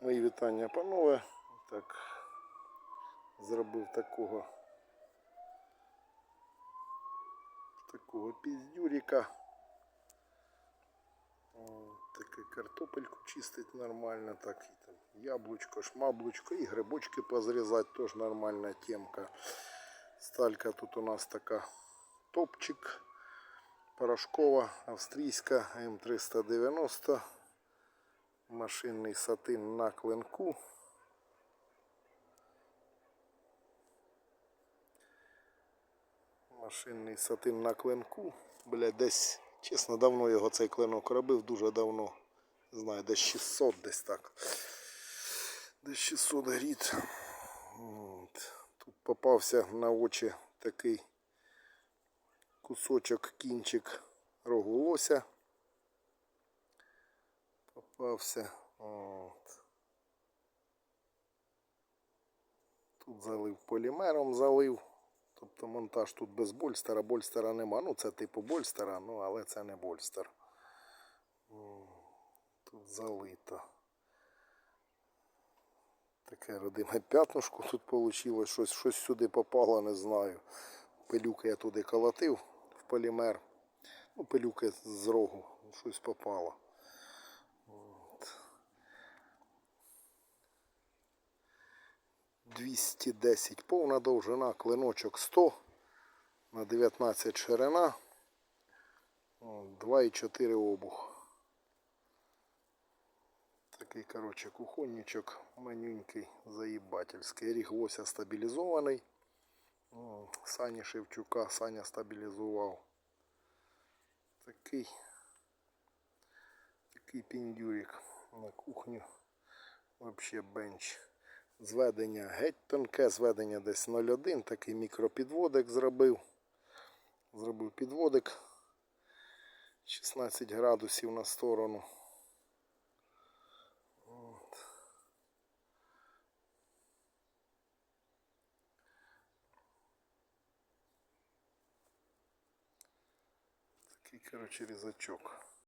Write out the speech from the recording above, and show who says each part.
Speaker 1: Мої вітання, панове. Так, зробив такого такого піздюріка. Таке картопельку чистить нормально, так і там яблучко, шмаблучко і грибочки позрізати теж нормальна темка. Сталька тут у нас така топчик порошкова австрійська М390 машинний сатин на клинку. Машинний сатин на клинку. Бля, десь, чесно, давно його цей клинок робив, дуже давно. Знаю, десь 600 десь так. Десь 600 гріт. Тут попався на очі такий кусочок, кінчик рогу лося. Попався. От. Тут залив полімером, залив. Тобто монтаж тут без больстера, больстера нема. Ну це типу больстера, ну але це не больстер. Тут залито. Таке родиме п'ятнушко тут вийшло. Щось, щось сюди попало, не знаю. Пилюки я туди колотив в полімер. Ну, пилюки з рогу. Щось попало. 210 повна довжина, клиночок 100 на 19 ширина, 2,4 обух. Такий, коротше, кухонничок манюнький, заїбательський. Ріг лося стабілізований. Сані Шевчука Саня стабілізував. Такий, такий піндюрик на кухню. Вообще бенч. Зведення геть тонке, зведення десь 0,1, такий мікропідводик зробив. Зробив підводик 16 градусів на сторону. Такий, коротше, різачок.